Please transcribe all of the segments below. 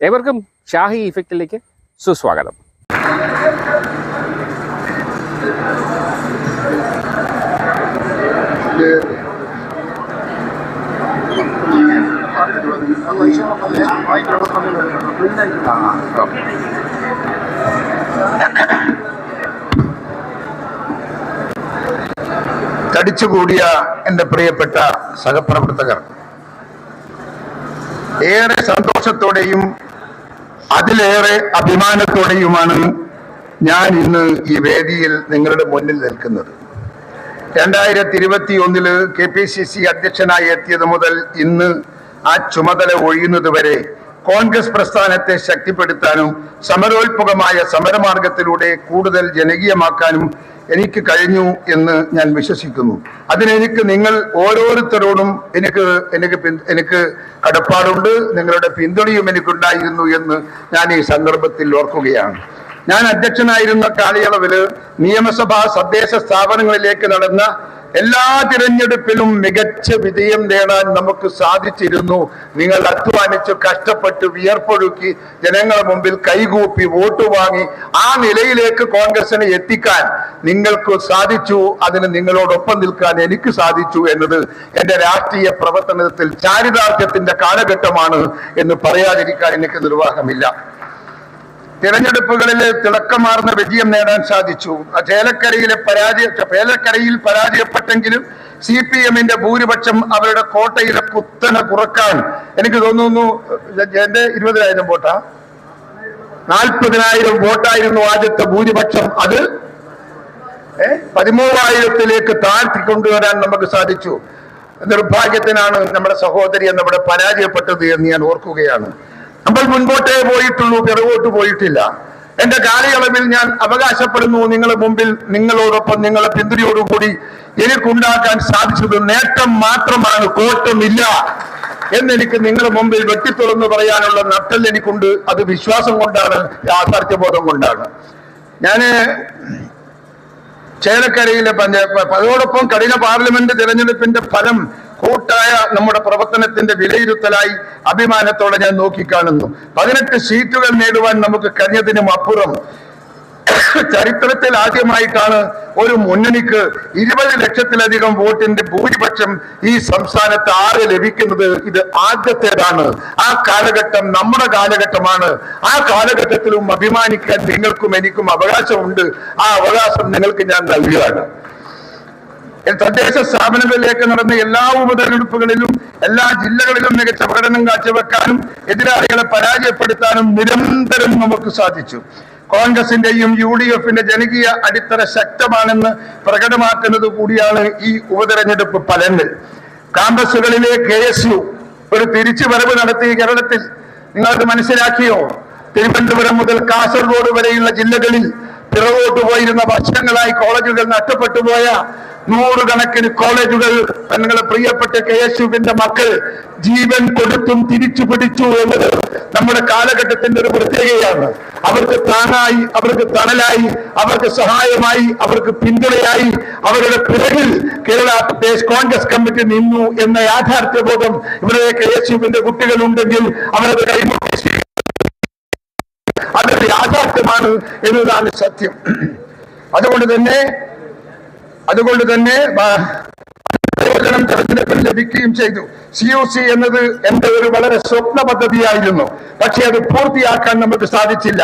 ഏവർക്കും ഷാഹി ഇഫക്റ്റിലേക്ക് സുസ്വാഗതം. തടിച്ചുകൂടിയ എന്റെ പ്രിയപ്പെട്ട സഹപ്രവർത്തകർ ഏറെ സന്തോഷത്തോടെയും അതിലേറെ അഭിമാനത്തോടെയുമാണ് ഞാൻ ഇന്ന് ഈ വേദിയിൽ നിങ്ങളുടെ മുന്നിൽ നിൽക്കുന്നത്. രണ്ടായിരത്തി ഇരുപത്തി ഒന്നിൽ കെ പി സി സി അധ്യക്ഷനായി എത്തിയത് മുതൽ ഇന്ന് ആ ചുമതല ഒഴിയുന്നത് വരെ കോൺഗ്രസ് പ്രസ്ഥാനത്തെ ശക്തിപ്പെടുത്താനും സമരോത്മുഖമായ സമരമാർഗത്തിലൂടെ കൂടുതൽ ജനകീയമാക്കാനും എനിക്ക് കഴിഞ്ഞു എന്ന് ഞാൻ വിശ്വസിക്കുന്നു. അതിനെനിക്ക് നിങ്ങൾ ഓരോരുത്തരോടും എനിക്ക് എനിക്ക് എനിക്ക് കടപ്പാടുണ്ട്. നിങ്ങളുടെ പിന്തുണയും എനിക്കുണ്ടായിരുന്നു എന്ന് ഞാൻ ഈ സന്ദർഭത്തിൽ ഓർക്കുകയാണ്. ഞാൻ അധ്യക്ഷനായിരുന്ന കാലയളവിൽ നിയമസഭാ തദ്ദേശ സ്ഥാപനങ്ങളിലേക്ക് നടന്ന എല്ലാ തിരഞ്ഞെടുപ്പിലും മികച്ച വിജയം നേടാൻ നമുക്ക് സാധിച്ചിരുന്നു. നിങ്ങൾ അധ്വാനിച്ചു കഷ്ടപ്പെട്ട് വിയർപ്പൊഴുക്കി ജനങ്ങളുടെ മുമ്പിൽ കൈകൂപ്പി വോട്ട് വാങ്ങി ആ നിലയിലേക്ക് കോൺഗ്രസിനെ എത്തിക്കാൻ നിങ്ങൾക്ക് സാധിച്ചു. അതിന് നിങ്ങളോടൊപ്പം നിൽക്കാൻ എനിക്ക് സാധിച്ചു എന്നത് എന്റെ രാഷ്ട്രീയ പ്രവർത്തനത്തിൽ ചാരിതാർത്ഥ്യത്തിന്റെ കാലഘട്ടമാണ് എന്ന് പറയാതിരിക്കാൻ എനിക്ക് നിർവാഹമില്ല. തിരഞ്ഞെടുപ്പുകളിൽ തിളക്കമാർന്ന വിജയം നേടാൻ സാധിച്ചു. ചേലക്കരയിലെ പരാജയ ചേലക്കരയിൽ പരാജയപ്പെട്ടെങ്കിലും സി പി എമ്മിന്റെ ഭൂരിപക്ഷം അവരുടെ കോട്ടയിലെ കുത്തനെ കുറയ്ക്കാൻ. എനിക്ക് തോന്നുന്നു എന്റെ ഇരുപതിനായിരം വോട്ടാ? നാൽപ്പതിനായിരം വോട്ടായിരുന്നു ആദ്യത്തെ ഭൂരിപക്ഷം. അത് പതിമൂവായിരത്തിലേക്ക് താഴ്ത്തി കൊണ്ടുവരാൻ നമുക്ക് സാധിച്ചു. നിർഭാഗ്യത്തിനാണ് നമ്മുടെ സഹോദരി നമ്മുടെ പരാജയപ്പെട്ടത് എന്ന് ഞാൻ ഓർക്കുകയാണ്. നമ്മൾ മുൻപോട്ടേ പോയിട്ടുള്ളൂ പിറകോട്ട് പോയിട്ടില്ല. എന്റെ കാലയളവിൽ ഞാൻ അവകാശപ്പെടുന്നു നിങ്ങളുടെ മുമ്പിൽ നിങ്ങളോടൊപ്പം നിങ്ങളെ പിന്തുണയോടുകൂടി എനിക്കുണ്ടാക്കാൻ സാധിച്ചത് നേട്ടം മാത്രമാണ് കോട്ടമില്ല എന്നെനിക്ക് നിങ്ങളുടെ മുമ്പിൽ വെട്ടിത്തുറന്ന് പറയാനുള്ള നട്ടൽ എനിക്കുണ്ട്. അത് വിശ്വാസം കൊണ്ടാണ് യാഥാർത്ഥ്യബോധം കൊണ്ടാണ്. ഞാൻ ചേലക്കരയിലെ പഞ്ചായത്ത് അതോടൊപ്പം കഴിഞ്ഞ പാർലമെന്റ് തെരഞ്ഞെടുപ്പിന്റെ ഫലം കൂട്ടായ നമ്മുടെ പ്രവർത്തനത്തിന്റെ വിലയിരുത്തലായി അഭിമാനത്തോടെ ഞാൻ നോക്കിക്കാണുന്നു. പതിനെട്ട് സീറ്റുകൾ നേടുവാൻ നമുക്ക് കഴിഞ്ഞതിനും അപ്പുറം ചരിത്രത്തിൽ ആദ്യമായിട്ടാണ് ഒരു മുന്നണിക്ക് ഇരുപത് ലക്ഷത്തിലധികം വോട്ടിന്റെ ഭൂരിപക്ഷം ഈ സംസ്ഥാനത്ത് ആറ് ലഭിക്കുന്നത്? ഇത് ആദ്യത്തേതാണ്. ആ കാലഘട്ടം നമ്മുടെ കാലഘട്ടമാണ്. ആ കാലഘട്ടത്തിലും അഭിമാനിക്കാൻ നിങ്ങൾക്കും എനിക്കും അവകാശമുണ്ട്. ആ അവകാശം നിങ്ങൾക്ക് ഞാൻ നൽകുകയാണ്. തദ്ദേശ സ്ഥാപനങ്ങളിലേക്ക് നടന്ന എല്ലാ ഉപതെരഞ്ഞെടുപ്പുകളിലും എല്ലാ ജില്ലകളിലും മികച്ച പ്രകടനം കാഴ്ചവെക്കാനും എതിരാളികളെ പരാജയപ്പെടുത്താനും നിരന്തരം നമുക്ക് സാധിച്ചു. കോൺഗ്രസിന്റെയും യു ഡി എഫിന്റെ ജനകീയ അടിത്തറ ശക്തമാണെന്ന് പ്രകടമാക്കുന്നത് കൂടിയാണ് ഈ ഉപതെരഞ്ഞെടുപ്പ് ഫലങ്ങൾ. കാമ്പസുകളിലെ കെ എസ് യു ഒരു തിരിച്ചുവരവ് നടത്തി കേരളത്തിൽ. നിങ്ങൾക്ക് മനസ്സിലാക്കിയോ? തിരുവനന്തപുരം മുതൽ കാസർഗോഡ് വരെയുള്ള ജില്ലകളിൽ പിറകോട്ട് പോയിരുന്ന വർഷങ്ങളായി കോളേജുകൾ നഷ്ടപ്പെട്ടു പോയ നൂറുകണക്കിന് കോളേജുകൾ തങ്ങളെ പ്രിയപ്പെട്ട കെ എസ് യുവിന്റെ മക്കൾ ജീവൻ കൊടുത്തും തിരിച്ചു പിടിച്ചു എന്നത് നമ്മുടെ കാലഘട്ടത്തിന്റെ ഒരു പ്രത്യേകതയാണ്. അവർക്ക് താങ്ങായി അവർക്ക് തണലായി അവർക്ക് സഹായമായി അവർക്ക് പിന്തുണയായി അവരുടെ പിറകിൽ കേരള പ്രദേശ് കോൺഗ്രസ് കമ്മിറ്റി നിന്നു എന്ന യാഥാർത്ഥ്യബോധം ഇവിടെ കെ എസ് യുവിന്റെ കുട്ടികളുണ്ടെങ്കിൽ അവരത് കൈമുട്ടി യാഥാർത്ഥ്യമാണ് എന്നതാണ് സത്യം. അതുകൊണ്ട് തന്നെ അതുകൊണ്ട് തന്നെ പ്രയോജനം തെരഞ്ഞെടുപ്പിൽ ലഭിക്കുകയും ചെയ്തു. സി യു സി എന്നത് എന്റെ ഒരു വളരെ സ്വപ്ന പദ്ധതിയായിരുന്നു. പക്ഷേ അത് പൂർത്തിയാക്കാൻ നമുക്ക് സാധിച്ചില്ല.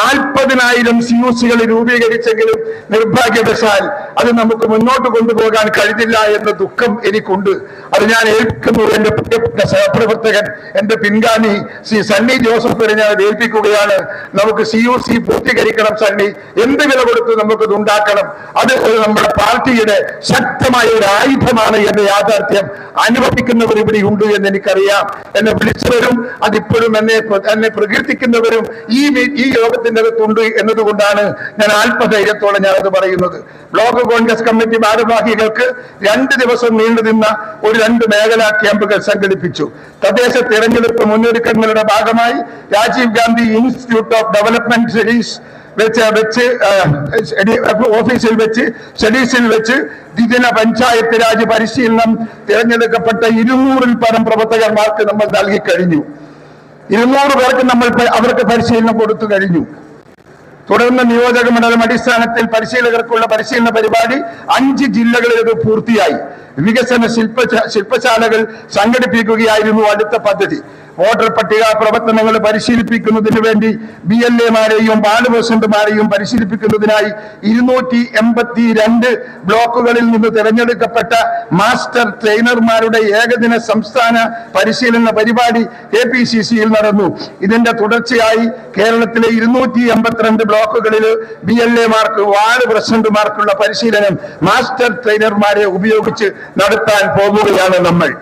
നാൽപ്പതിനായിരം സി യു സികൾ രൂപീകരിച്ചെങ്കിലും നിർഭാഗ്യവശാൽ അത് നമുക്ക് മുന്നോട്ട് കൊണ്ടുപോകാൻ കഴിഞ്ഞില്ല എന്ന ദുഃഖം എനിക്കുണ്ട്. അത് ഞാൻ ഏൽക്കുന്നു എന്റെ പ്രിയപ്പെട്ട സഹപ്രവർത്തകൻ എന്റെ പിൻഗാമി ശ്രീ സണ്ണി ജോസഫിനെ ഞാൻ ഏൽപ്പിക്കുകയാണ്. നമുക്ക് സി യു സി പൂർത്തീകരിക്കണം സണ്ണി. എന്ത് വില കൊടുത്ത് നമുക്കത് ഉണ്ടാക്കണം? അത് നമ്മുടെ പാർട്ടിയുടെ ശക്തമായ ഒരു ആയുധമാണ് എന്ന യാഥാർത്ഥ്യം അനുഭവിക്കുന്നവർ ഇവിടെ ഉണ്ട് എന്ന് എനിക്കറിയാം. എന്നെ വിളിച്ചവരും അതിപ്പോഴും എന്നെ എന്നെ പ്രകീർത്തിക്കുന്നവരും ഈ ഈ യോഗത്തിന്റെ അകത്തുണ്ട് എന്നതുകൊണ്ടാണ് ഞാൻ ആത്മധൈര്യത്തോടെ ഞാൻ അത് പറയുന്നത്. ബ്ലോക്ക് കോൺഗ്രസ് കമ്മിറ്റി ഭാരവാഹികൾക്ക് രണ്ട് ദിവസം നീണ്ടു നിന്ന ഒരു രണ്ട് മേഖലാ ക്യാമ്പുകൾ സംഘടിപ്പിച്ചു. തദ്ദേശ തിരഞ്ഞെടുപ്പ് മുന്നൊരുക്കങ്ങളുടെ ഭാഗമായി Rajiv Gandhi institute of development studies വെച്ച് വെച്ച് ഓഫീസിൽ വെച്ച് സ്റ്റഡീസിൽ വെച്ച് ദ്വിദിന പഞ്ചായത്ത് രാജ് പരിശീലനം തിരഞ്ഞെടുക്കപ്പെട്ട ഇരുന്നൂറിൽ പരം പ്രവർത്തകന്മാർക്ക് നമ്മൾ നൽകി കഴിഞ്ഞു. ഇരുന്നൂറ് പേർക്ക് നമ്മൾ അവർക്ക് പരിശീലനം കൊടുത്തു കഴിഞ്ഞു. തുടർന്ന് നിയോജക മണ്ഡലം അടിസ്ഥാനത്തിൽ പരിശീലകർക്കുള്ള പരിശീലന പരിപാടി അഞ്ച് ജില്ലകളിൽ ഇത് പൂർത്തിയായി. വികസന ശില്പ ശില്പശാലകൾ സംഘടിപ്പിക്കുകയായിരുന്നു അടുത്ത പദ്ധതി. വോട്ടർ പട്ടിക പ്രവർത്തനങ്ങൾ പരിശീലിപ്പിക്കുന്നതിന് വേണ്ടി ബി എൽ എമാരെയും വാർഡ് പ്രസിഡന്റുമാരെയും പരിശീലിപ്പിക്കുന്നതിനായി ഇരുന്നൂറ്റി എൺപത്തി രണ്ട് ബ്ലോക്കുകളിൽ നിന്ന് തിരഞ്ഞെടുക്കപ്പെട്ട മാസ്റ്റർ ട്രെയിനർമാരുടെ ഏകദിന സംസ്ഥാന പരിശീലന പരിപാടി കെ പി സി സിയിൽ നടന്നു. ഇതിന്റെ തുടർച്ചയായി കേരളത്തിലെ ഇരുന്നൂറ്റി എൺപത്തിരണ്ട് ബ്ലോക്കുകളിൽ ബി എൽ എമാർക്ക് വാർഡ് പ്രസിഡന്റുമാർക്കുള്ള പരിശീലനം മാസ്റ്റർ ട്രെയിനർമാരെ ഉപയോഗിച്ച് നടത്താൻ പോകുകയാണ് നമ്മൾ.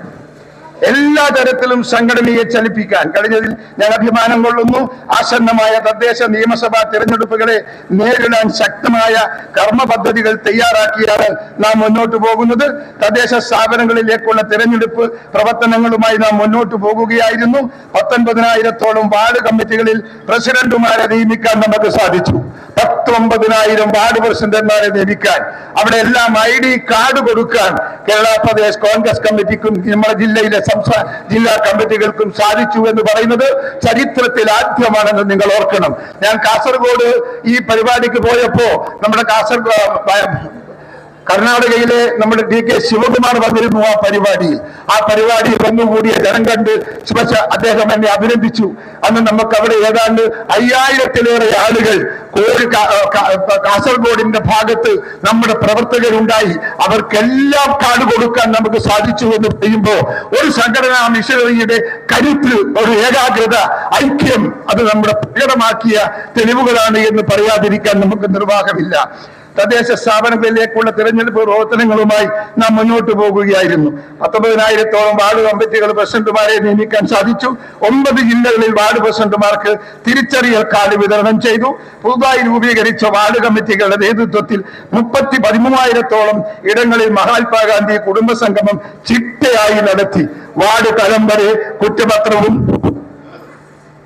എല്ലാ തരത്തിലും സംഘടനയെ ചലിപ്പിക്കാൻ. കഴിഞ്ഞതിൽ ഞാൻ അഭിമാനം കൊള്ളുന്നു. ആസന്നമായ തദ്ദേശ നിയമസഭാ തിരഞ്ഞെടുപ്പുകളെ നേരിടാൻ ശക്തമായ കർമ്മ പദ്ധതികൾ തയ്യാറാക്കിയാണ് നാം മുന്നോട്ട് പോകുന്നത്. തദ്ദേശ സ്ഥാപനങ്ങളിലേക്കുള്ള തിരഞ്ഞെടുപ്പ് പ്രവർത്തനങ്ങളുമായി നാം മുന്നോട്ട് പോകുകയായിരുന്നു. പത്തൊൻപതിനായിരത്തോളം വാർഡ് കമ്മിറ്റികളിൽ പ്രസിഡന്റുമാരെ നിയമിക്കാൻ നമുക്ക് സാധിച്ചു. പത്തൊമ്പതിനായിരം വാർഡ് പ്രസിഡന്റുമാരെ നിയമിക്കാൻ. അവിടെ എല്ലാം ഐ ഡി കാർഡ് കൊടുക്കാൻ കേരള പ്രദേശ് കോൺഗ്രസ് കമ്മിറ്റിക്കും നമ്മുടെ ജില്ലയിലെ സംസ്ഥാന ജില്ലാ കമ്മിറ്റികൾക്കും സാധിച്ചു എന്ന് പറയുന്നത് ചരിത്രത്തിൽ ആദ്യമാണെന്ന് നിങ്ങൾ ഓർക്കണം. ഞാൻ കാസർഗോഡ് ഈ പരിപാടിക്ക് പോയപ്പോ നമ്മുടെ കാസർഗോഡ് കർണാടകയിലെ നമ്മുടെ ഡി കെ ശിവകുമാർ വന്നിരുന്നു ആ പരിപാടിയിൽ. ആ പരിപാടിയിൽ വന്നുകൂടിയ ജനം കണ്ട് ശിവശ അദ്ദേഹം എന്നെ അഭിനന്ദിച്ചു. അന്ന് നമുക്ക് അവിടെ ഏതാണ്ട് അയ്യായിരത്തിലേറെ ആളുകൾ കോഴി കാസർഗോഡിന്റെ ഭാഗത്ത് നമ്മുടെ പ്രവർത്തകരുണ്ടായി. അവർക്കെല്ലാം കാട് കൊടുക്കാൻ നമുക്ക് സാധിച്ചു എന്ന് പറയുമ്പോൾ ഒരു സംഘടനാ മിഷനറിയുടെ കരുത്ത് ഒരു ഏകാഗ്രത ഐക്യം അത് നമ്മുടെ പ്രകടമാക്കിയ തെളിവുകളാണ് എന്ന് പറയാതിരിക്കാൻ നമുക്ക് നിർവാഹമില്ല. തദ്ദേശ സ്ഥാപനങ്ങളിലേക്കുള്ള തിരഞ്ഞെടുപ്പ് പ്രവർത്തനങ്ങളുമായി നാം മുന്നോട്ട് പോകുകയായിരുന്നു. പത്തൊമ്പതിനായിരത്തോളം വാർഡ് കമ്മിറ്റികൾ പ്രസിഡന്റുമാരെ നിയമിക്കാൻ സാധിച്ചു. ഒമ്പത് ജില്ലകളിൽ വാർഡ് പ്രസിഡന്റുമാർക്ക് തിരിച്ചറിയൽ കാർഡ് വിതരണം ചെയ്തു. പുതുതായി രൂപീകരിച്ച വാർഡ് കമ്മിറ്റികളുടെ നേതൃത്വത്തിൽ മുപ്പത്തി പതിമൂവായിരത്തോളം ഇടങ്ങളിൽ മഹാത്മാഗാന്ധി കുടുംബ സംഗമം ചിട്ടയായി നടത്തി. വാർഡ് തലം വരെ കുറ്റപത്രവും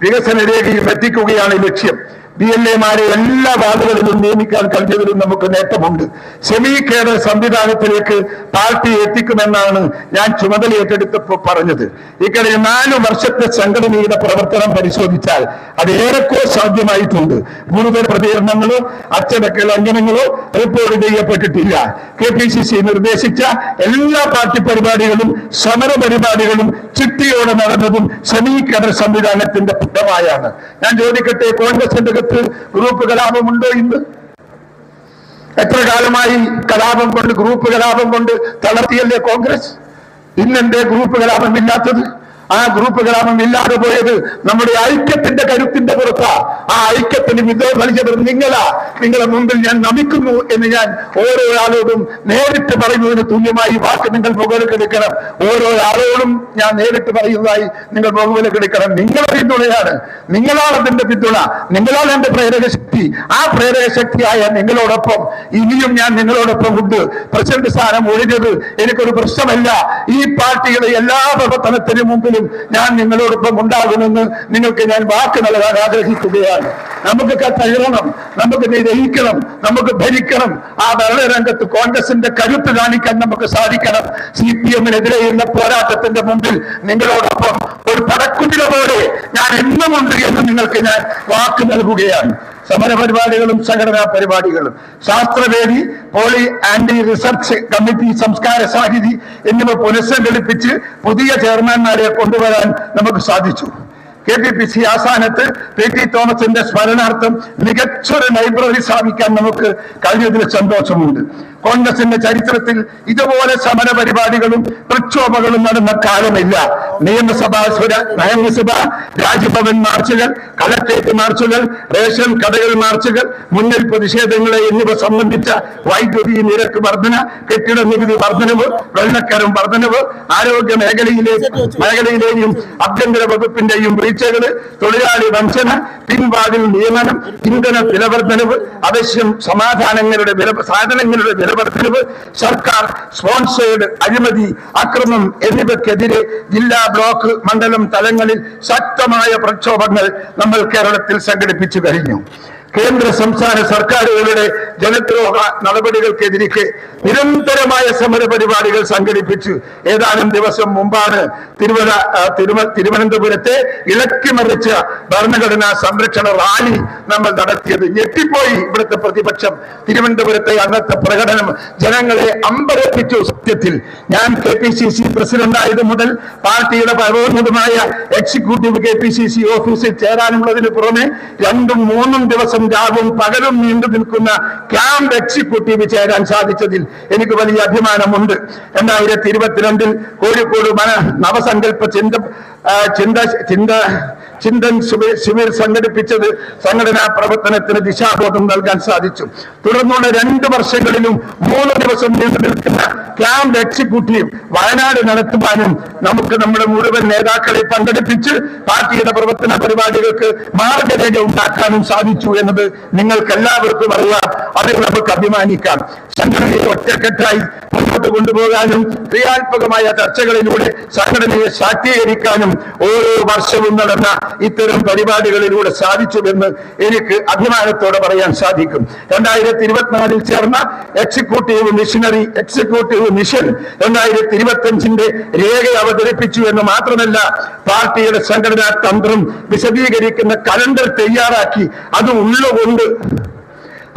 വികസന രേഖയും എത്തിക്കുകയാണ് ലക്ഷ്യം. ബി എൽ എമാരെ എല്ലാ വാർഡുകളിലും നിയമിക്കാൻ കഴിഞ്ഞതിലും നമുക്ക് നേട്ടമുണ്ട്. സെമി കേഡർ സംവിധാനത്തിലേക്ക് പാർട്ടി എത്തിക്കുമെന്നാണ് ഞാൻ ചുമതലയേറ്റെടുത്തപ്പോൾ പറഞ്ഞത്. ഇക്കഴിഞ്ഞ നാല് വർഷത്തെ സംഘടനയുടെ പ്രവർത്തനം പരിശോധിച്ചാൽ അത് ഏറെക്കുറെ സാധ്യമായിട്ടുണ്ട്. കൂടുതൽ പ്രതികരണങ്ങളോ അച്ചടക്ക ലംഘനങ്ങളോ റിപ്പോർട്ട് ചെയ്യപ്പെട്ടിട്ടില്ല. കെ പി സി സി നിർദ്ദേശിച്ച എല്ലാ പാർട്ടി പരിപാടികളും സമര പരിപാടികളും ചിട്ടിയോടെ നടന്നതും സെമി കേഡർ സംവിധാനത്തിന്റെ ഫലമായാണ് ഞാൻ ചോദിക്കട്ടെ കോൺഗ്രസിന്റെ അകത്ത് ഗ്രൂപ്പ് കലാപമുണ്ടോ ഇന്ന്? എത്ര കാലമായി കലാപം കൊണ്ട് ഗ്രൂപ്പ് കലാപം കൊണ്ട് തളർത്തിയല്ലേ കോൺഗ്രസ്? ഇന്നെന്തേ ഗ്രൂപ്പ് കലാപം ഇല്ലാത്തത്? ആ ഗ്രൂപ്പ് ഗ്രാമം ഇല്ലാതെ പോയത് നമ്മുടെ ഐക്യത്തിന്റെ കരുത്തിന്റെ പുറത്താ. ആ ഐക്യത്തിന് വിദ്രോഹം നൽകിയത് നിങ്ങളാ. നിങ്ങളെ മുമ്പിൽ ഞാൻ നമിക്കുന്നു എന്ന് ഞാൻ ഓരോ ആളോടും നേരിട്ട് പറയുന്നതിന് തുല്യമായി വാക്ക് നിങ്ങൾ മുകളിലെടുക്കണം ഓരോ ആളോടും ഞാൻ നേരിട്ട് പറയുന്നതായി നിങ്ങൾ മുകളിലെടുക്കണം നിങ്ങളുടെ പിന്തുണയാണ്. നിങ്ങളാണ് അതിന്റെ പിന്തുണ. നിങ്ങളാണ് എന്റെ പ്രേരക ശക്തി. ആ പ്രേരക ശക്തിയായ നിങ്ങളോടൊപ്പം ഇനിയും ഞാൻ നിങ്ങളോടൊപ്പം ഉണ്ട്. പ്രസിഡന്റ് സ്ഥാനം ഒഴിഞ്ഞത് എനിക്കൊരു പ്രശ്നമല്ല. ഈ പാർട്ടിയുടെ എല്ലാ പ്രവർത്തനത്തിനും മുമ്പിലും ഞാൻ നിങ്ങളോടൊപ്പം ഉണ്ടാകുമെന്ന് നിങ്ങൾക്ക് ഞാൻ വാക്ക് നൽകാൻ ആഗ്രഹിക്കുകയാണ്. നമുക്ക് തകരണം നമുക്ക് ജയിക്കണം നമുക്ക് ഭരിക്കണം. ആ ഭരണരംഗത്ത് കോൺഗ്രസിന്റെ കരുത്ത് കാണിക്കാൻ നമുക്ക് സാധിക്കണം. സി പി എമ്മിനെതിരെയുള്ള പോരാട്ടത്തിന്റെ മുമ്പിൽ നിങ്ങളോടൊപ്പം ഒരു പടക്കുതിര പോലെ ഞാൻ എന്നുമുണ്ട് എന്ന് നിങ്ങൾക്ക് ഞാൻ വാക്ക് നൽകുകയാണ്. സമര പരിപാടികളും സംഘടനാ പരിപാടികളും. ശാസ്ത്രവേദി പോളി ആന്റി റിസർച്ച് കമ്മിറ്റി സംസ്കാര സാഹിതി എന്നിവ പുനഃസംഘടിപ്പിച്ച് പുതിയ ചെയർമാൻമാരെ കൊണ്ടുവരാൻ നമുക്ക് സാധിച്ചു. കെ പി പി സി ആസ്ഥാനത്ത് പി ടി തോമസിന്റെ സ്മരണാർത്ഥം മികച്ചൊരു ലൈബ്രറി സ്ഥാപിക്കാൻ നമുക്ക് കഴിഞ്ഞതിൽ സന്തോഷമുണ്ട്. കോൺഗ്രസിന്റെ ചരിത്രത്തിൽ ഇതുപോലെ സമര പരിപാടികളും പ്രക്ഷോഭങ്ങളും നടന്ന കാലമില്ല. നിയമസഭാ നിയമസഭ രാജ്ഭവൻ മാർച്ചുകൾ കലക്ടേറ്റ് മാർച്ചുകൾ റേഷൻ കടകൾ മാർച്ചുകൾ മുന്നിൽ പ്രതിഷേധങ്ങളെ എന്നിവ സംബന്ധിച്ച വൈദ്യുതി നിരക്ക് വർധന കെട്ടിട നികുതി വർധനവ് വെള്ളക്കരം വർധനവ് ആരോഗ്യ മേഖലയിലെ മേഖലയിലെയും ആഭ്യന്തര വകുപ്പിന്റെയും വീഴ്ചകൾ തൊഴിലാളി വംശന പിൻവാതിൽ നിയമനം ഇന്ധന വിലവർദ്ധനവ് അവശ്യം സമാധാനങ്ങളുടെ വില സാധനങ്ങളുടെ വിലവർദ്ധനവ് സർക്കാർ സ്പോൺസേഡ് അഴിമതി അക്രമം എന്നിവയ്ക്കെതിരെ ജില്ലാ ബ്ലോക്ക് മണ്ഡലം തലങ്ങളിൽ ശക്തമായ പ്രക്ഷോഭങ്ങൾ നമ്മൾ കേരളത്തിൽ സംഘടിപ്പിച്ചു കഴിഞ്ഞു. കേന്ദ്ര സംസ്ഥാന സർക്കാരുകളുടെ ജനദ്രോഹ നടപടികൾക്കെതിരെ നിരന്തരമായ സമര പരിപാടികൾ സംഘടിപ്പിച്ചു. ഏതാനും ദിവസം മുമ്പാണ് തിരുവന തിരുവനന്തപുരത്തെ ഇളക്കിമറിച്ച ഭരണഘടനാ സംരക്ഷണ റാലി നമ്മൾ നടത്തിയത്. ഞെട്ടിപ്പോയി ഇവിടുത്തെ പ്രതിപക്ഷം. തിരുവനന്തപുരത്തെ അന്നത്തെ പ്രകടനം ജനങ്ങളെ അമ്പരപ്പിച്ചു. സത്യത്തിൽ ഞാൻ K P C C president ആയത് മുതൽ പാർട്ടിയുടെ പരോന്നതമായ executive K P C C ഓഫീസിൽ ചേരാനുള്ളതിന് പുറമെ രണ്ടും മൂന്നും ദിവസം രാവും പകലും നീണ്ടു നിൽക്കുന്ന ക്യാമ്പ് എക്സിക്യൂട്ടീവ് ചേരാൻ സാധിച്ചതിൽ എനിക്ക് വലിയ അഭിമാനമുണ്ട്. രണ്ടായിരത്തി ഇരുപത്തിരണ്ടിൽ കോഴിക്കോട് മന നവസങ്കല്പ ചിന്ത ചിന്ത ചിന്ത ചിന്തൻ ശിബിർ സംഘടിപ്പിച്ചത് സംഘടനാ പ്രവർത്തനത്തിന് ദിശാബോധം നൽകാൻ സാധിച്ചു. തുടർന്നുള്ള രണ്ട് വർഷങ്ങളിലും മൂന്ന് ദിവസം നീണ്ടു നിൽക്കുന്ന ക്യാമ്പ് എക്സിക്യൂട്ടീവ് വയനാട് നടത്തുവാനും നമുക്ക് നമ്മുടെ മുഴുവൻ നേതാക്കളെ പങ്കെടുപ്പിച്ച് പാർട്ടിയുടെ പ്രവർത്തന പരിപാടികൾക്ക് മാർഗരേഖ ഉണ്ടാക്കാനും സാധിച്ചു എന്നത് നിങ്ങൾക്ക് എല്ലാവർക്കും അറിയാം. അതിൽ നമുക്ക് അഭിമാനിക്കാം. സംഘടനയെ ഒറ്റക്കെട്ടായി മുന്നോട്ട് കൊണ്ടുപോകാനും ക്രിയാത്മകമായ ചർച്ചകളിലൂടെ സംഘടനയെ ശാക്തീകരിക്കാനും ഓരോ വർഷവും നടന്ന ഇത്തരം പരിപാടികളിലൂടെ സാധിച്ചുവെന്ന് എനിക്ക് അഭിമാനത്തോടെ പറയാൻ സാധിക്കും. രണ്ടായിരത്തി ഇരുപത്തിനാലിൽ ചേർന്ന എക്സിക്യൂട്ടീവ് മിഷനറി എക്സിക്യൂട്ടീവ് മിഷൻ രണ്ടായിരത്തി ഇരുപത്തിയഞ്ചിന്റെ രേഖ അവതരിപ്പിച്ചു എന്ന് മാത്രമല്ല പാർട്ടിയുടെ സംഘടനാ തന്ത്രം വിശദീകരിക്കുന്ന കലണ്ടർ തയ്യാറാക്കി അത് ഉള്ളുകൊണ്ട്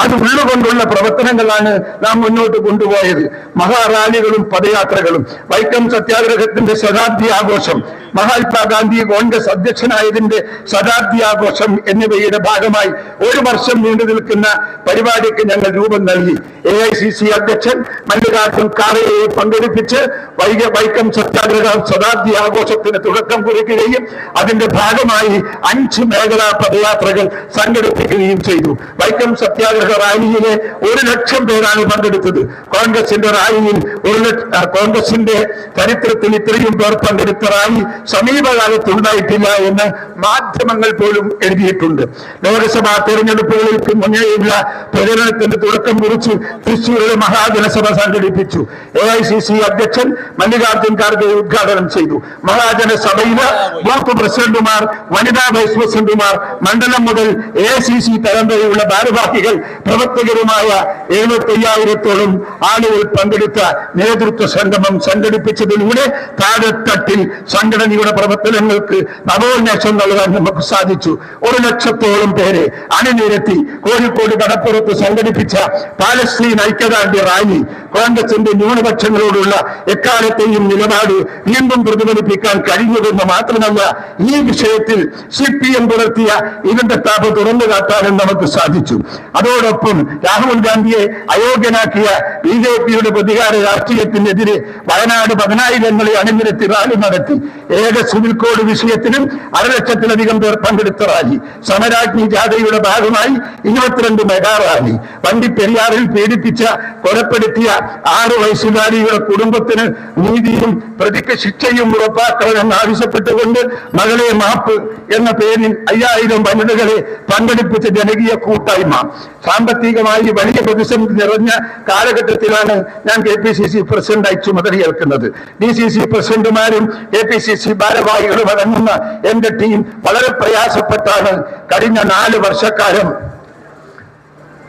അത് ഉള്ളുകൊണ്ടുള്ള പ്രവർത്തനങ്ങളാണ് നാം മുന്നോട്ട് കൊണ്ടുപോയത്. മഹാറാലികളും പദയാത്രകളും വൈക്കം സത്യാഗ്രഹത്തിന്റെ ശതാബ്ദി ആഘോഷം മഹാത്മാഗാന്ധി കോൺഗ്രസ് അധ്യക്ഷനായതിന്റെ ശതാബ്ദി ആഘോഷം എന്നിവയുടെ ഭാഗമായി ഒരു വർഷം നീണ്ടു നിൽക്കുന്ന പരിപാടിക്ക് ഞങ്ങൾ രൂപം നൽകി. എ ഐ സി സി അധ്യക്ഷൻ മല്ലികാർജുൻ ഖാറയെ പങ്കെടുപ്പിച്ച് വൈക വൈക്കം സത്യാഗ്രഹ ശതാബ്ദി ആഘോഷത്തിന് തുടക്കം കുറിക്കുകയും അതിന്റെ ഭാഗമായി അഞ്ച് മേഖലാ പദയാത്രകൾ സംഘടിപ്പിക്കുകയും ചെയ്തു. വൈക്കം സത്യാഗ്രഹ റാലിയിലെ ഒരു ലക്ഷം പേരാണ് പങ്കെടുത്തത് കോൺഗ്രസിന്റെ റാലിയിൽ ഒരു ലക്ഷ- ആ, കോൺഗ്രസിന്റെ ചരിത്രത്തിൽ ഇത്രയും പേർ പങ്കെടുത്ത റാലി സമീപകാലത്ത് ഉണ്ടായിട്ടില്ല എന്ന് മാധ്യമങ്ങൾ പോലും എഴുതിയിട്ടുണ്ട്. ലോകസഭാ തെരഞ്ഞെടുപ്പുകൾക്ക് മുന്നേയുള്ള പ്രചരണത്തിന്റെ തുടക്കം കുറിച്ച് തൃശ്ശൂരിലെ മഹാജനസഭ സംഘടിപ്പിച്ചു. എ ഐ സി സി അധ്യക്ഷൻ മല്ലികാർജുൻ ഖാർഗെ ഉദ്ഘാടനം ചെയ്തു. മഹാജനസഭയിലെ ബ്ലോക്ക് പ്രസിഡന്റുമാർ വനിതാ വൈസ് പ്രസിഡന്റുമാർ മണ്ഡലം മുതൽ എ സി സി തരം വരെയുള്ള ഭാരവാഹികൾ പ്രവർത്തകരുമായ എഴുപത്തി അയ്യായിരത്തോളം ആളുകൾ പങ്കെടുത്ത നേതൃത്വ സംഗമം സംഘടിപ്പിച്ചതിലൂടെ താഴെത്തട്ടിൽ സംഘടനയുടെ പ്രവർത്തനങ്ങൾക്ക് നവോന്മേഷം നൽകാൻ നമുക്ക് സാധിച്ചു. ഒരു ലക്ഷത്തോളം പേരെ അണിനിരത്തി കോഴിക്കോട് കടപ്പുറത്ത് സംഘടിപ്പിച്ച പാലസ്തീൻ ഐക്യദാർഢ്യ റാലി കോൺഗ്രസിന്റെ ന്യൂനപക്ഷങ്ങളോടുള്ള എക്കാലത്തെയും നിലപാട് വീണ്ടും പ്രതിഫലിപ്പിക്കാൻ കഴിഞ്ഞതെന്ന് മാത്രമല്ല ഈ വിഷയത്തിൽ സി പി എം പുലർത്തിയ ഇതിന്റെ താപ തുറന്നു കാട്ടാനും നമുക്ക് സാധിച്ചു. അതോടൊപ്പം രാഹുൽ ഗാന്ധിയെ അയോഗ്യനാക്കിയ ബി ജെ പിയുടെ പ്രതികാര രാഷ്ട്രീയത്തിനെതിരെ വയനാട് പതിനായിരങ്ങളെ അണിനിരത്തി റാലി നടത്തി. ഏക സിവിൽ കോഡ് വിഷയത്തിലും അരലക്ഷത്തിലധികം പേർ പങ്കെടുത്ത റാലി. സമരാഗ്നി ജാഥയുടെ ഭാഗമായി ഇരുപത്തിരണ്ട് മെഗാ റാലി. വണ്ടിപ്പെരിയാറിൽ പീഡിപ്പിച്ച കൊലപ്പെടുത്തിയ ആറ് വയസ്സുകാരിയുടെ കുടുംബത്തിന് നീതിയും പ്രതിക്ക് ശിക്ഷയും ഉറപ്പാക്കണമെന്ന് ആവശ്യപ്പെട്ടുകൊണ്ട് മകളെ മാപ്പ് എന്ന പേരിൽ അയ്യായിരം വനിതകളെ പങ്കെടുപ്പിച്ച ജനകീയ കൂട്ടായ്മ. സാമ്പത്തികമായി വലിയ പ്രതിസന്ധി നിറഞ്ഞ കാലഘട്ടത്തിലാണ് ഞാൻ കെ പി സി സി പ്രസിഡന്റായി ചുമതലയേൽക്കുന്നത്. ഡി സി സി പ്രസിഡന്റുമാരും കെ പി സി സി ഭാരവാഹികളും അടങ്ങുന്ന എന്റെ ടീം വളരെ പ്രയാസപ്പെട്ടാണ് കഴിഞ്ഞ നാല് വർഷക്കാലം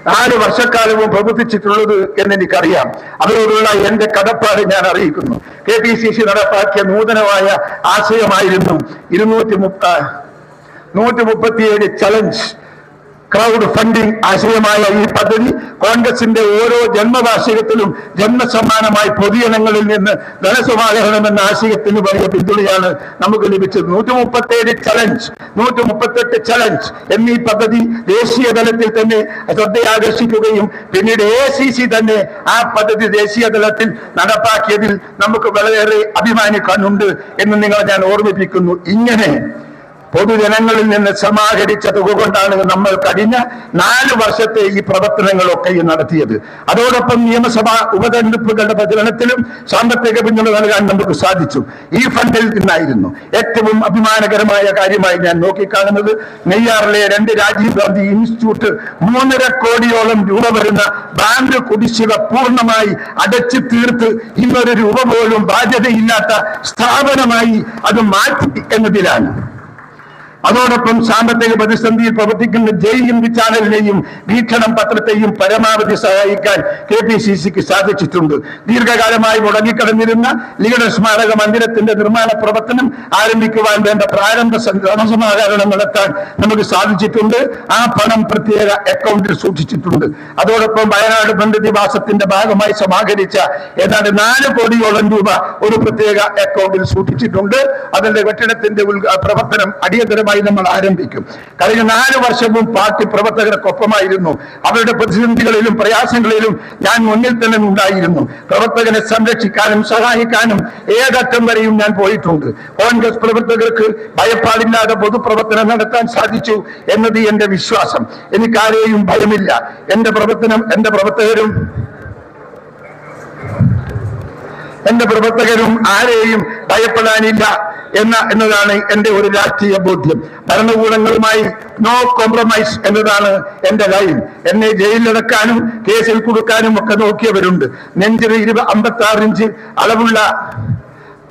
നാല് വർഷക്കാലവും പ്രവർത്തിച്ചിട്ടുള്ളത് എന്ന് എനിക്കറിയാം അവരോടുള്ള എന്റെ കടപ്പാട് ഞാൻ അറിയിക്കുന്നു. കെ പി സി സി നടപ്പാക്കിയ നൂതനമായ ആശയമായിരുന്നു ഇരുന്നൂറ്റി മുപ്പ നൂറ്റി മുപ്പത്തിയേഴ് ചലഞ്ച് ക്രൗഡ് ഫണ്ടിംഗ് ആശയമായ ഈ പദ്ധതി കോൺഗ്രസിന്റെ ഓരോ ജന്മവാർഷികത്തിലും ജന്മസമ്മാനമായി പൊതുജനങ്ങളിൽ നിന്ന് ധനസമാഹരണമെന്ന ആശയത്തിന് വലിയ പിന്തുണയാണ് നമുക്ക് ലഭിച്ചത്. നൂറ്റി മുപ്പത്തേഴ് ചലഞ്ച് നൂറ്റി മുപ്പത്തെട്ട് ചലഞ്ച് എന്നീ പദ്ധതി ദേശീയ തലത്തിൽ തന്നെ ശ്രദ്ധയാകർഷിക്കുകയും പിന്നീട് എ സി സി തന്നെ ആ പദ്ധതി ദേശീയ തലത്തിൽ നടപ്പാക്കിയതിൽ നമുക്ക് വളരെയേറെ അഭിമാനിക്കാനുണ്ട് എന്ന് നിങ്ങളെ ഞാൻ ഓർമ്മിപ്പിക്കുന്നു. ഇങ്ങനെ പൊതുജനങ്ങളിൽ നിന്ന് സമാഹരിച്ച തുക കൊണ്ടാണ് നമ്മൾ കഴിഞ്ഞ നാല് വർഷത്തെ ഈ പ്രവർത്തനങ്ങളൊക്കെ നടത്തിയത്. അതോടൊപ്പം നിയമസഭാ ഉപതെരഞ്ഞെടുപ്പുകളുടെ പ്രചരണത്തിലും സാമ്പത്തിക പിന്തുണ നൽകാൻ നമുക്ക് സാധിച്ചു. ഈ ഫണ്ടിൽ നിന്നായിരുന്നു. ഏറ്റവും അഭിമാനകരമായ കാര്യമായി ഞാൻ നോക്കിക്കാണുന്നത് നെയ്യാറിലെ രണ്ട് രാജീവ് ഗാന്ധി ഇൻസ്റ്റിറ്റ്യൂട്ട് മൂന്നര കോടിയോളം രൂപ വരുന്ന ബാങ്ക് കുടിശ്ശിക പൂർണമായി അടച്ചു തീർത്ത് ഇന്നൊരു രൂപ പോലും ബാധ്യതയില്ലാത്ത സ്ഥാപനമായി അത് മാറ്റി എന്നതിലാണ്. അതോടൊപ്പം സാമ്പത്തിക പ്രതിസന്ധിയിൽ പ്രവർത്തിക്കുന്ന ജയിലും ചാനലിനെയും വീക്ഷണം പത്രത്തെയും പരമാവധി സഹായിക്കാൻ കെ പി സി സിക്ക് സാധിച്ചിട്ടുണ്ട്. ദീർഘകാലമായി മുടങ്ങിക്കിടന്നിരുന്ന ലീഡർ സ്മാരക മന്ദിരത്തിന്റെ നിർമ്മാണ പ്രവർത്തനം ആരംഭിക്കുവാൻ വേണ്ട പ്രാരംഭ ധനസമാഹരണം നടത്താൻ നമുക്ക് സാധിച്ചിട്ടുണ്ട്. ആ പണം പ്രത്യേക അക്കൗണ്ടിൽ സൂക്ഷിച്ചിട്ടുണ്ട്. അതോടൊപ്പം വയനാട് ബന്ധുദിവാസത്തിന്റെ ഭാഗമായി സമാഹരിച്ച ഏതാണ്ട് നാല് കോടിയോളം രൂപ ഒരു പ്രത്യേക അക്കൗണ്ടിൽ സൂക്ഷിച്ചിട്ടുണ്ട്. അതിന്റെ കെട്ടിടത്തിന്റെ പ്രവർത്തനം അടിയന്തരമായി നമ്മൾ ആരംഭിക്കും. കഴിഞ്ഞ നാല് വർഷവും പാർട്ടി പ്രവർത്തകർക്കൊപ്പമായിരുന്നു. അവരുടെ പ്രതിസന്ധികളിലും പ്രയാസങ്ങളിലും ഞാൻ മുന്നിൽ തന്നെ ഉണ്ടായിരുന്നു. പ്രവർത്തകനെ സംരക്ഷിക്കാനും സഹായിക്കാനും ഏതറ്റം വരെയും ഞാൻ പോയിട്ടുണ്ട്. കോൺഗ്രസ് പ്രവർത്തകർക്ക് ഭയപ്പാടില്ലാതെ പൊതുപ്രവർത്തനം നടത്താൻ സാധിച്ചു എന്നത് എന്റെ വിശ്വാസം. എനിക്കാരെയും ഭയമില്ല. എന്റെ പ്രവർത്തനം എന്റെ പ്രവർത്തകരും എന്റെ പ്രവർത്തകരും ആരെയും ഭയപ്പെടാനില്ല. എന്ന എന്നതാണ് എന്റെ ഒരു രാഷ്ട്രീയ ബോധ്യം. ഭരണകൂടങ്ങളുമായി നോ കോംപ്രമൈസ് എന്നതാണ് എന്റെ ലൈൻ എന്നെ ജയിലിലടക്കാനും കേസിൽ കൊടുക്കാനും ഒക്കെ നോക്കിയവരുണ്ട്. നെഞ്ചിന് ഇരുപ അമ്പത്തി ആറ് ഇഞ്ച് അളവുള്ള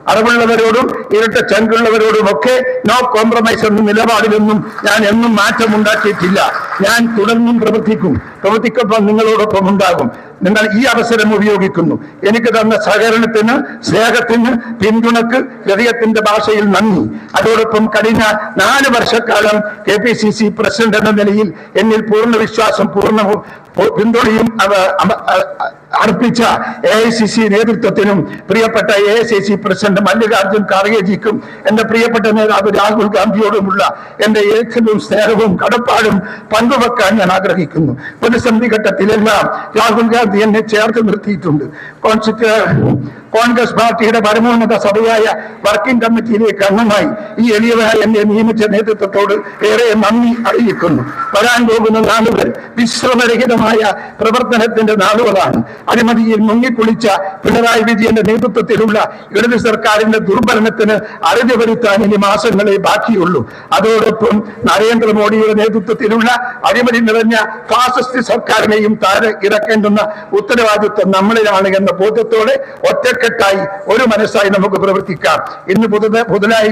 അറിവുള്ളവരോടും ഇരട്ട ചങ്കുള്ളവരോടും ഒക്കെ നോ കോംപ്രമൈസ് എന്ന നിലപാടിലൊന്നും ഞാൻ എന്നും മാറ്റം ഉണ്ടാക്കിയിട്ടില്ല ഞാൻ തുടർന്നും പ്രവർത്തിക്കും. പ്രവർത്തിക്കപ്പം നിങ്ങളോടൊപ്പം ഉണ്ടാകും. നിങ്ങൾ ഈ അവസരം ഉപയോഗിക്കുന്നു. എനിക്ക് തന്ന സഹകരണത്തിന് സ്നേഹത്തിന് പിന്തുണക്ക് ഹൃദയത്തിന്റെ ഭാഷയിൽ നന്ദി. അതോടൊപ്പം കഴിഞ്ഞ നാല് വർഷക്കാലം K P C C president എന്ന നിലയിൽ എന്നിൽ പൂർണ വിശ്വാസം പൂർണ പിന്തുണയും അർപ്പിച്ച എ ഐ സി സി നേതൃത്വത്തിനും പ്രിയപ്പെട്ട A I C C president Mallikarjun ഖാർഗേജിക്കും എന്റെ പ്രിയപ്പെട്ട നേതാവ് രാഹുൽ ഗാന്ധിയോടുമുള്ള എന്റെ ഏറ്റവും സ്നേഹവും കടപ്പാടും പങ്കുവെക്കാൻ ഞാൻ ആഗ്രഹിക്കുന്നു. പ്രതിസന്ധി ഘട്ടത്തിലെല്ലാം രാഹുൽ ഗാന്ധി എന്നെ ചേർത്ത് നിർത്തിയിട്ടുണ്ട്. കോൺസ്റ്റിറ്റ്യൂ കോൺഗ്രസ് പാർട്ടിയുടെ പരമോന്നത സഭയായ വർക്കിംഗ് കമ്മിറ്റിയിലേക്ക് അംഗമായി ഈ എളിയവരായ എന്നെ നിയമിച്ച നേതൃത്വത്തോട് ഏറെ നന്ദി അറിയിക്കുന്നു. വരാൻ പോകുന്ന നാളുകൾ വിശ്രമരഹിതമായ പ്രവർത്തനത്തിന്റെ നാളുകളാണ്. അഴിമതിയിൽ മുങ്ങിക്കുളിച്ച പിണറായി വിജയന്റെ നേതൃത്വത്തിലുള്ള ഇടത് സർക്കാരിന്റെ ദുർഭരണത്തിന് അറുതി വരുത്താൻ ഇനി മാസങ്ങളെ ബാക്കിയുള്ളൂ. അതോടൊപ്പം നരേന്ദ്രമോദിയുടെ നേതൃത്വത്തിലുള്ള അഴിമതി നിറഞ്ഞ ഫാസിസ്റ്റ് സർക്കാരിനെയും താഴെ ഇറക്കേണ്ടുന്ന ഉത്തരവാദിത്വം നമ്മളിലാണ് എന്ന ബോധ്യത്തോടെ ഒറ്റക്കെട്ടായി ഒരു മനസ്സായി നമുക്ക് പ്രവർത്തിക്കാം. ഇന്ന് പുതുത പുതുതായി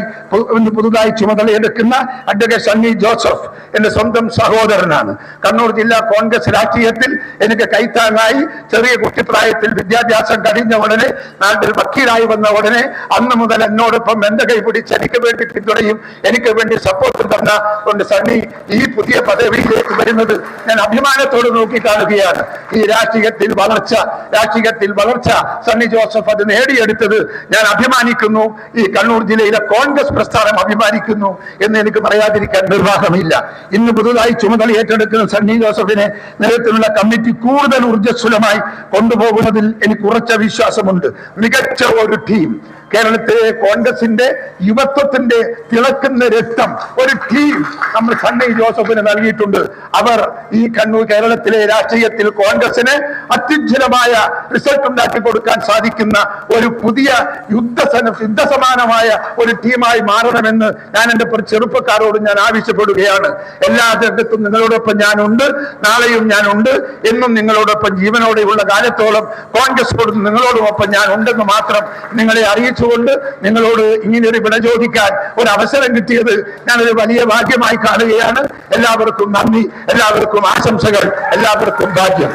ഇന്ന് പുതുതായി ചുമതലയെടുക്കുന്ന അഡ്വക്കേറ്റ് സണ്ണി ജോസഫ് എന്റെ സ്വന്തം സഹോദരനാണ്. കണ്ണൂർ ജില്ലാ കോൺഗ്രസ് രാഷ്ട്രീയത്തിൽ എനിക്ക് കൈത്താങ്ങായി ചെറിയ കുട്ടിപ്രായത്തിൽ വിദ്യാഭ്യാസം കഴിഞ്ഞ ഉടനെ നാട്ടിൽ വക്കീലായി വന്ന ഉടനെ അന്ന് മുതൽ എന്നോടൊപ്പം എന്റെ കൈ പിടിച്ച് എനിക്ക് വേണ്ടി പിന്തുണയും എനിക്ക് വേണ്ടി സപ്പോർട്ട് തന്ന കൊണ്ട് സണ്ണി ഈ പുതിയ പദവിയിലേക്ക് വരുന്നത് ഞാൻ അഭിമാനത്തോട് നോക്കി കാണുകയാണ് ഈ രാഷ്ട്രീയത്തിൽ വളർച്ച രാഷ്ട്രീയത്തിൽ വളർച്ച സണ്ണി ജോസഫ് അത് നേടിയെടുത്തത് ഞാൻ അഭിമാനിക്കുന്നു. ഈ കണ്ണൂർ ജില്ലയിലെ കോൺഗ്രസ് പ്രസ്ഥാനം അഭിമാനിക്കുന്നു എന്ന് എനിക്ക് പറയാതിരിക്കാൻ നിർവാഹമില്ല. ഇന്ന് പുതുതായി ചുമതല ഏറ്റെടുക്കുന്ന സണ്ണി ജോസഫിനെ നേരത്തിലുള്ള കമ്മിറ്റി കൂടുതൽ ഊർജസ്വലമായി കൊണ്ടുപോകുന്നതിൽ എനിക്ക് ഉറച്ച വിശ്വാസമുണ്ട്. മികച്ച ഒരു ടീം. കേരളത്തിലെ കോൺഗ്രസിന്റെ യുവത്വത്തിന്റെ തിളക്കുന്ന രക്തം ഒരു ടീം നമ്മൾ സണ്ണി ജോസഫിന് നൽകിയിട്ടുണ്ട്. അവർ ഈ കണ്ണൂർ കേരളത്തിലെ രാഷ്ട്രീയത്തിൽ കോൺഗ്രസിന് അത്യുജ്വലമായ റിസൾട്ട് ഉണ്ടാക്കി കൊടുക്കാൻ സാധിക്കുന്ന ഒരു പുതിയ യുദ്ധ യുദ്ധസമാനമായ ഒരു ടീമായി മാറണമെന്ന് ഞാൻ പ്ര- ചെറുപ്പക്കാരോട് ഞാൻ ആവശ്യപ്പെടുകയാണ്. എല്ലാ രംഗത്തും നിങ്ങളോടൊപ്പം ഞാനുണ്ട്. നാളെയും ഞാനുണ്ട്. എന്നും നിങ്ങളോടൊപ്പം ജീവനോടെയുള്ള കാലത്തോളം കോൺഗ്രസോടും നിങ്ങളോടൊപ്പം ഞാൻ ഉണ്ടെന്ന് മാത്രം നിങ്ങളെ അറിയിച്ചുകൊണ്ട് നിങ്ങളോട് ഇങ്ങനെയൊരു വിട ചോദിക്കാൻ ഒരു അവസരം കിട്ടിയത് ഞാനൊരു വലിയ ഭാഗ്യമായി കാണുകയാണ്. എല്ലാവർക്കും നന്ദി. എല്ലാവർക്കും ആശംസകൾ. എല്ലാവർക്കും ഭാഗ്യം.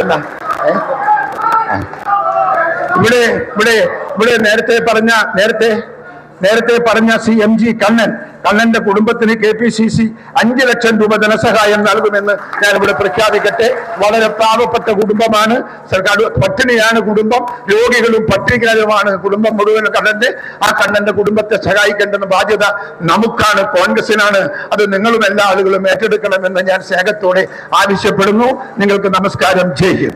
എന്നാ. ഇവിടെ ഇവിടെ ഇവിടെ നേരത്തെ പറഞ്ഞ നേരത്തെ നേരത്തെ പറഞ്ഞ സി എം ജി കണ്ണൻ കണ്ണന്റെ കുടുംബത്തിന് കെ പി സി സി അഞ്ചു ലക്ഷം രൂപ ധനസഹായം നൽകുമെന്ന് ഞാൻ ഇവിടെ പ്രഖ്യാപിക്കട്ടെ. വളരെ പാവപ്പെട്ട കുടുംബമാണ്. സർക്കാർ പട്ടിണിയാണ് കുടുംബം. രോഗികളും പട്ടിണിക്കാരുമാണ് കുടുംബം മുഴുവൻ കണ്ണന്റെ. ആ കണ്ണന്റെ കുടുംബത്തെ സഹായിക്കേണ്ടെന്ന ബാധ്യത നമുക്കാണ് കോൺഗ്രസിനാണ്. അത് നിങ്ങളും എല്ലാ ആളുകളും ഏറ്റെടുക്കണമെന്ന് ഞാൻ സ്നേഹത്തോടെ ആവശ്യപ്പെടുന്നു. നിങ്ങൾക്ക് നമസ്കാരം. ചെയ്യും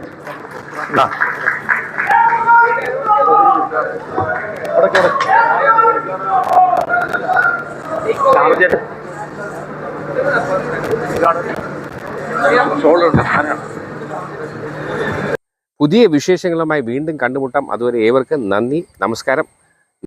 പുതിയ വിശേഷങ്ങളുമായി വീണ്ടും കണ്ടുമുട്ടാം. അതുവരെ ഏവർക്കും നന്ദി നമസ്കാരം.